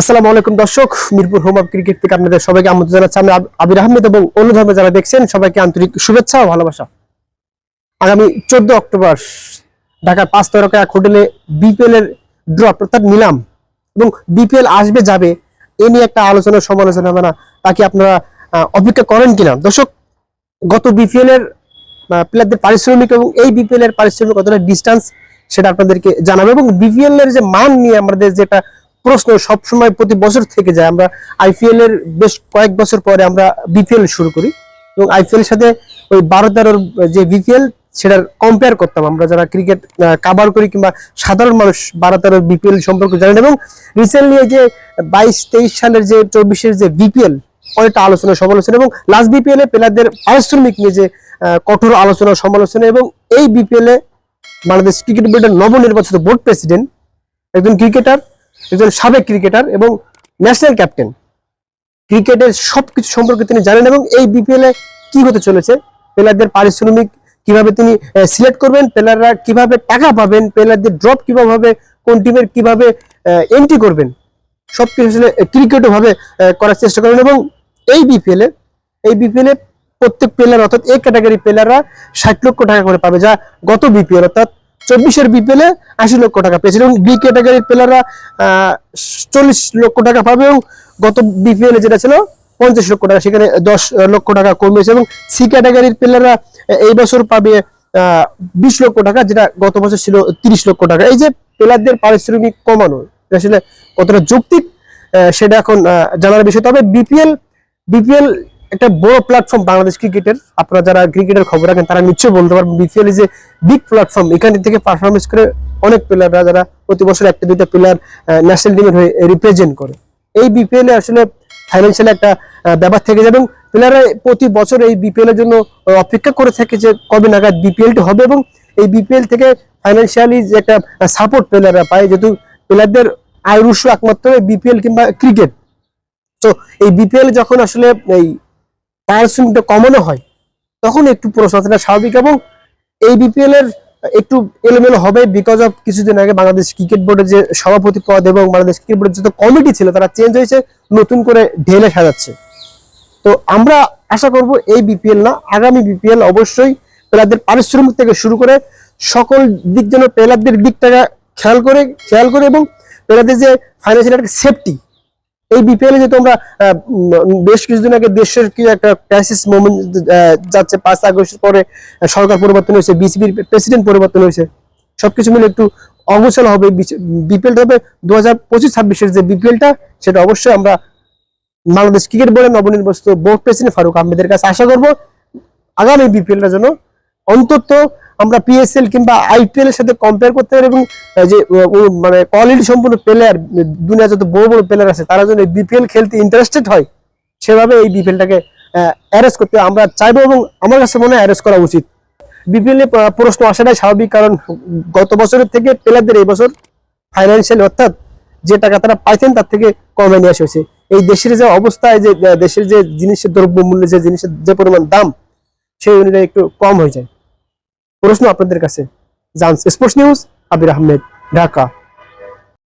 আসসালামু আলাইকুম দর্শক, মিরপুর হোম অফ ক্রিকেট থেকে আপনাদের সবাইকে আমন্ত্রণ জানাচ্ছি। আমি আবির আহমেদ এবং অন্য ধর্মে যারা দেখছেন, সবাইকে আন্তরিক শুভেচ্ছা ও ভালোবাসা। আগামী চোদ্দ অক্টোবর, ঢাকার পাঁচ তারকা এক হোটেলে বিপিএল এর ড্রপ অর্থাৎ নিলাম। এবং বিপিএল আসবে, যাবে, এ নিয়ে একটা আলোচনা, সমালোচনা হবে না তাকে আপনারা অপেক্ষা করেন কিনা? দর্শক, গত বিপিএল এর প্লেয়ারদের পারিশ্রমিক এবং এই বিপিএল এর পারিশ্রমিক কতটা ডিস্টেন্স সেটা আপনাদেরকে জানাব। এবং বিপিএল এর যে মান নিয়ে আমাদের যেটা প্রশ্ন সবসময় প্রতি বছর থেকে যায়। আমরা আইপিএল এর বেশ কয়েক বছর পরে আমরা বিপিএল শুরু করি। এবং আইপিএল এর সাথে ওই বারো তেরোর যে বিপিএল সেটার কম্পেয়ার করতাম। আমরা যারা ক্রিকেট কাভার করি কিংবা সাধারণ মানুষ বারো তেরো বিপিএল সম্পর্কে জানেন এবং রিসেন্টলি এই যে বাইশ তেইশ সালের যে চব্বিশের যে বিপিএল অনেকটা আলোচনা সমালোচনা এবং লাস্ট বিপিএল এ প্লেয়ারদের পারিশ্রমিক নিয়ে যে কঠোর আলোচনা সমালোচনা এবং এই বিপিএল এ বাংলাদেশ ক্রিকেট বোর্ডের নবনির্বাচিত বোর্ড প্রেসিডেন্ট একজন ক্রিকেটার একজন সাবেক ক্রিকেটার এবং ন্যাশনাল ক্যাপ্টেন ক্রিকেটের সবকিছু সম্পর্কে তিনি জানেন এবং এই বিপিএল এ কি হতে চলেছে? প্লেয়ারদের পারিশ্রমিক কীভাবে তিনি সিলেক্ট করবেন? প্লেয়াররা কীভাবে টাকা পাবেন? প্লেয়ারদের ড্রপ কীভাবে হবে? কোন টিমের কীভাবে এন্ট্রি করবেন? সবকিছু আসলে ক্রিকেটও ভাবে করার চেষ্টা করবেন এবং এই বিপিএল এই বিপিএল প্রত্যেক প্লেয়ার অর্থাৎ এ ক্যাটাগরি প্লেয়াররা ষাট লক্ষ টাকা করে পাবে, যা গত বিপিএল অর্থাৎ চব্বিশের বিপিএল আশি লক্ষ টাকা পেয়েছিল এবং বি ক্যাটাগরির প্লেয়াররা চল্লিশ লক্ষ টাকা পাবে এবং গত বিপিএল যেটা ছিল, পঞ্চাশ লক্ষ টাকা, সেখানে দশ লক্ষ টাকা কমেছে এবং সি ক্যাটাগরির প্লেয়াররা এই বছর পাবে বিশ লক্ষ টাকা, যেটা গত বছর ছিল তিরিশ লক্ষ টাকা। এই যে প্লেয়ারদের পারিশ্রমিক কমানো আসলে কতটা যৌক্তিক সেটা এখন জানার বিষয়। তবে বিপিএল বিপিএল একটা বড় প্ল্যাটফর্ম বাংলাদেশ ক্রিকেটের। আপনারা যারা ক্রিকেটের খবর রাখেন, তারা নিশ্চয়ই বলতে পারবেন BPL is a big platform এখান থেকে পারফরমেন্স করে অনেক প্লেয়াররা যারা প্রতি বছর একটা দুইটা প্লেয়ার ন্যাশনাল টিমের হয়ে রিপ্রেজেন্ট করে। এই বিপিএল এ আসলে ফাইন্যান্সিয়াল একটা ব্যাপার থেকে যাবে এবং প্লেয়াররা প্রতি বছর এই বিপিএল এর জন্য অপেক্ষা করে থাকে যে কবে নাগাদ বিপিএলটি হবে এবং এই বিপিএল থেকে ফাইন্যান্সিয়ালি যে একটা সাপোর্ট প্লেয়াররা পায়, যেহেতু প্লেয়ারদের আয়ের একমাত্র বিপিএল কিংবা ক্রিকেট তো এই বিপিএল যখন আসলে এই পারিশ্রমিকটা কমানো হয়, তখন একটু প্রশ্ন আসাটা স্বাভাবিক এবং এই বিপিএল এর একটু এলোমেলো হবে বিকজ অফ কিছুদিন আগে বাংলাদেশ ক্রিকেট বোর্ডের যে সভাপতি পদ এবং বাংলাদেশ ক্রিকেট বোর্ডের যত কমিটি ছিল, তারা চেঞ্জ হয়েছে, নতুন করে ঢেলে সাজাচ্ছে। তো আমরা আশা করব এই বিপিএল না, আগামী বিপিএল অবশ্যই প্লেয়ারদের পারিশ্রমিক থেকে শুরু করে সকল দিক যেন প্লেয়ারদের দিকটা খেয়াল করে খেয়াল করে এবং প্লেয়ারদের যে ফাইন্যান্সিয়াল সেফটি এই বিপিএল যেহেতু আমরা বেশ কিছুদিন আগে দেশের কি একটা ক্রাইসিস মোমেন্ট যাচ্ছে পাঁচ আগস্ট পরে সরকার পরিবর্তন হয়েছে বিসিবির প্রেসিডেন্ট পরিবর্তন হয়েছে। সবকিছু মিলে একটু অগোছাল হবে বিপিএল হবে দু হাজার পঁচিশ, ছাব্বিশের যে বিপিএলটা সেটা অবশ্যই আমরা বাংলাদেশ ক্রিকেট বোর্ডের নবনির্বাচিত বোর্ড প্রেসিডেন্ট ফারুক আহমেদের কাছে আশা করব, আগামী বিপিএলটা যেন অন্তত আমরা পিএসএল কিংবা আইপিএল এর সাথে কম্পেয়ার করতে পারি এবং যে মানে কোয়ালিটি সম্পূর্ণ প্লেয়ার দুনিয়া যত বড় বড় প্লেয়ার আছে, তারা যেন বিপিএল খেলতে ইন্টারেস্টেড হয়, সেভাবে এই বিপিএলটাকে অ্যারেস্ট করতে আমরা চাইব এবং আমার কাছে মনে হয় অ্যারেস্ট করা উচিত। বিপিএল এ প্রশ্ন আসাটাই স্বাভাবিক কারণ গত বছরের থেকে প্লেয়ারদের এই বছর ফাইন্যান্সিয়াল অর্থাৎ যে টাকা তারা পাইতেন তার থেকে কমে নিয়ে আসা হয়েছে। এই দেশের যে অবস্থা, এই যে দেশের যে জিনিসের দ্রব্যমূল্য যে জিনিসের যে পরিমাণ দাম, সেই অনুযায়ী একটু কম হয়ে যায়। প্রশ্ন আপনাদের কাছে। জানস স্পোর্টস নিউজ আবির আহমেদ ঢাকা।